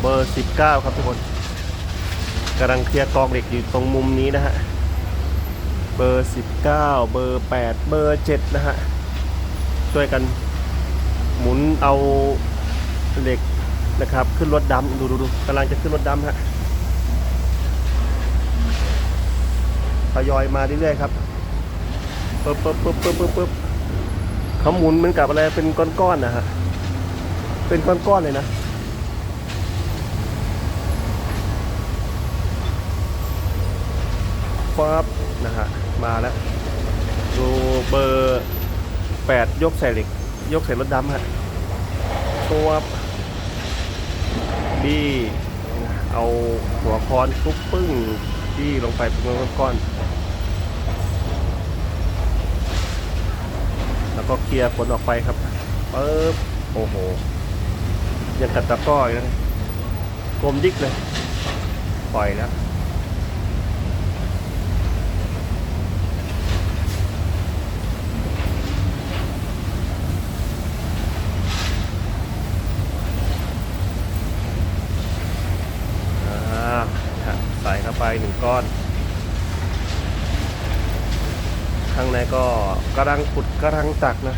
เบอร์ 19 ครับทุกคนกำลังเคลียร์กองเหล็กอยู่ตรงมุมนี้นะฮะ เบอร์ 19 เบอร์ 8 เบอร์ 7 นะฮะ ช่วยกันหมุนเอาเหล็กนะครับ ขึ้นรถดำดูดูดูกำลังจะขึ้นรถดำฮะทยอยมาเรื่อยๆครับปึ๊บปึ๊บปึ๊บปึ๊บปึ๊บปึ๊บเขาหมุนเหมือนกับอะไรเป็นก้อนๆนะฮะ เป็นก้อนๆเลยนะ ฟับนะฮะมาแล้วดูเบอร์แปดยกใส่เหล็ก ยกใส่รถดำฮะตัวบี้เอาหัวคอนทุบปึ้งบี้ลงไปเป็นก้อนๆแล้วก็เคลียร์ผลออกไปครับปึ๊บโอ้โห ยังกัดตะก้อยนะกลมดิกเลย ปล่อยแล้ว อ่าใส่เข้าไป หนึ่งก้อน ข้างในก็กำลังขุดกำลังตักนะ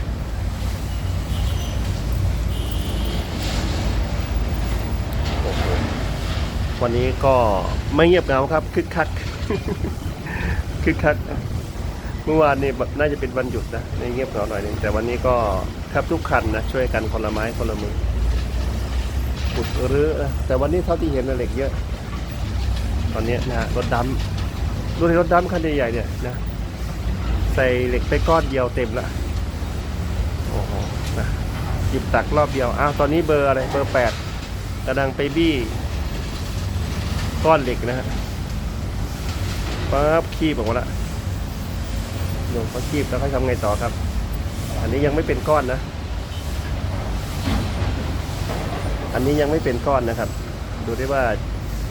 วันนี้ก็ไม่เงียบเหงาครับคึกคักคึกคักเมื่อวานนี่น่าจะเป็นวันหยุดนะในเงียบเหงาหน่อยนึงแต่วันนี้ก็แทบทุกคันนะช่วยกันคนละไม้คนละมือขุดรื้อแต่วันนี้เท่าที่เห็นนะเหล็กเยอะ ตอนนี้นะรถดำดูในรถดำคันใหญ่ๆเนี่ยนะใส่เหล็กไปก้อนเดียวเต็มละโอ้โหนะหยิบตักรอบเดียวอ้าวตอนนี้เบอร์อะไรเบอร์แปดกำลังไปบี้ก้อนเหล็กนะฮะปั๊บคีบออกมาละเดี๋ยวเขาคีบแล้วเขาทำไงต่อครับ อันนี้ยังไม่เป็นก้อนนะ อันนี้ยังไม่เป็นก้อนนะครับ ดูได้ว่า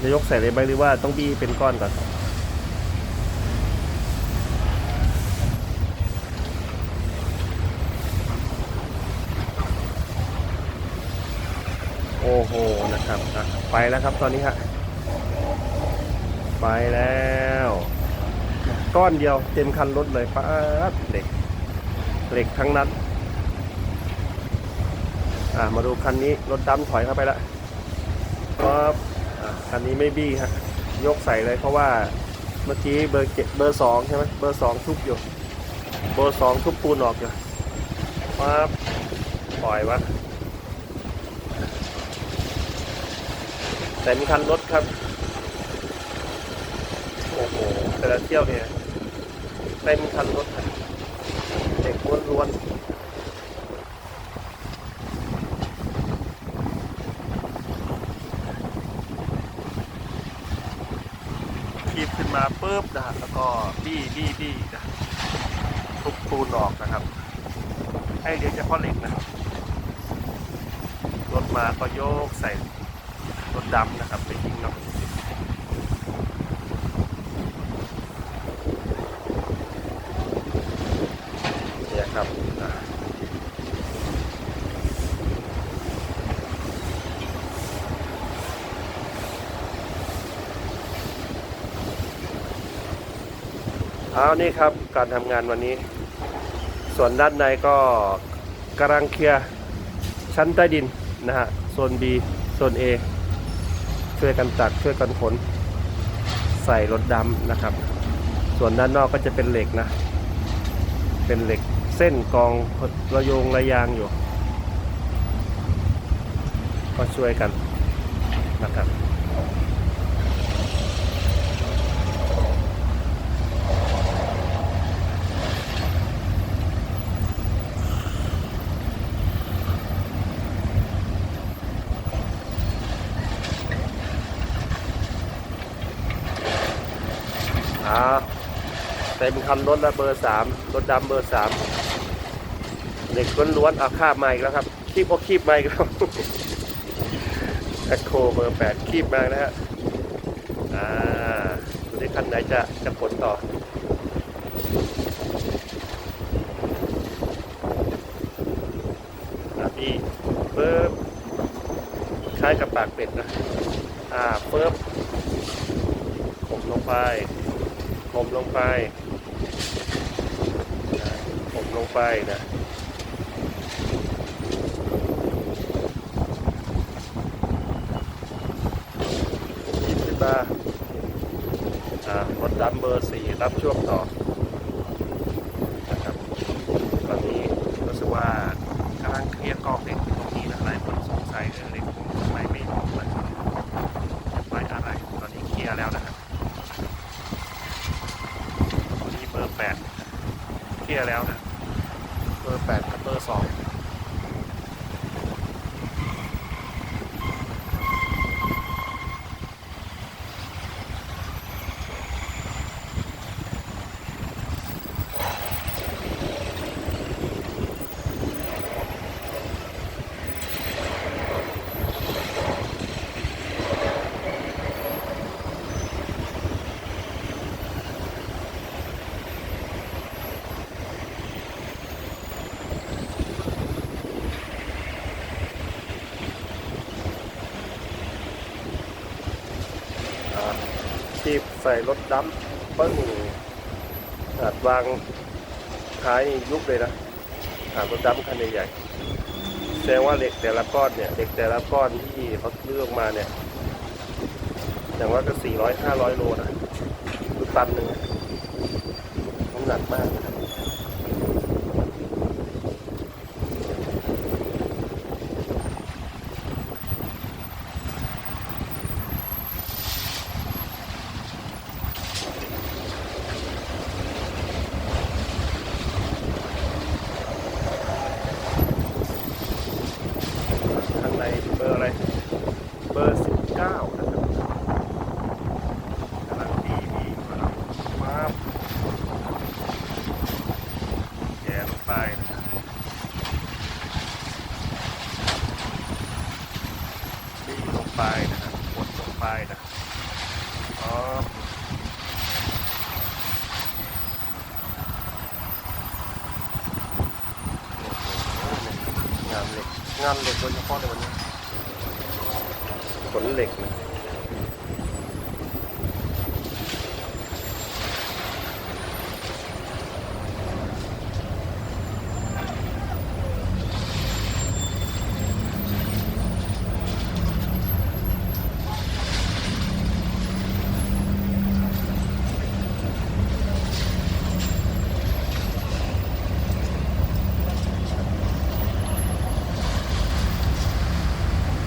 จะยกใส่เลยไหมหรือว่าต้องบี้เป็นก้อนก่อนโอ้โหนะครับอะไปแล้วครับตอนนี้ฮะไปแล้ว ก้อนเดียวเต็มคันรถเลยป้าเหล็กเหล็กทั้งนั้นอะมาดูคันนี้รถดำถอยเข้าไปแล้วปั๊บ คันนี้ไม่บี้ฮะยกใส่เลยเพราะว่าเมื่อกี้เบอร์เจ็ดเบอร์สองใช่ไหมเบอร์สองทุบอยู่เบอร์สองทุบปูนออกอยู่ปั๊บปล่อยวะเต็มคันรถครับ โอ้โหแต่ละเที่ยวเนี่ยเต็มคันรถเด็กล้วนๆคีบขึ้น มาปุ๊บนะฮะแล้วก็บี้บี้บี้นะทุบปูนออกนะครับ ให้เลี้ยงเฉพาะเหล็กนะรถมาก็โยกใส่รถดำนะครับไปยิงเนาะเนี่ยครับอ่า เอานี่ครับการทำงานวันนี้ ส่วนด้านในก็กำลังเคลียร์ชั้นใต้ดินนะฮะโซน B โซน A ช่วยกันตักช่วยกันขนใส่รถดำนะครับ ส่วนด้านนอกก็จะเป็นเหล็กนะ เป็นเหล็กเส้นกองระโยงระยางอยู่ ก็ช่วยกันนะครับ เต็มคันรถล้วเบอร์สามรถดำเบอร์สามเด็กล้วนๆเอาคาบมาอีกแล้วครับ คีบก็คีบมาอีกแล้วแอคโคเบอร์แปดคีบมานะฮะอ่าดูที่คันไหนจะจะผลต่ออะพี่เบิร์คันล้ายกับปากเป็ดนะ อ่าเฟิบผมลงไป ผมลงไปผมลงไปนะยิบขึ้นมาอ่ารถดำเบอร์สี่รับช่วงต่อนะครับตอนนี้รู้สึกว่ากำลังเคลียร์กอบเหล็กตรงนี้นะหลายคนสงสัยเรื่องเหล็กผมทำไมไม่ออกมันไม่อะไร ตอนนี้เคลียร์แล้วนะครับตัวนี้เบอร์แปด เคลียร์แล้วนะเบอร์แปดกับเบอร์สองอ่า ทีบใส่รถดำปึ้งอาจวางท้ายยุบเลยนะหารถดำคันใหญ่ๆแสดงว่าเหล็กแต่ละก้อนเนี่ยเหล็กแต่ละก้อนที่เขาเลือกมาเนี่ยอย่างว่าก็สี่ร้อยห้าร้อยโลนะตันหนึ่งอน้ำหนักมากนะครับ ข้างในเบอร์อะไร เบอร์สิบเก้านะครับกำลังดีดีครับมาบแย่ลงไปนะครับดีลง ไปนะครับกดลงไปนะอ๋อโอ้งานเหล็กงานเหล็กโดยเฉพาะในวันนี้ขนเหล็กนะ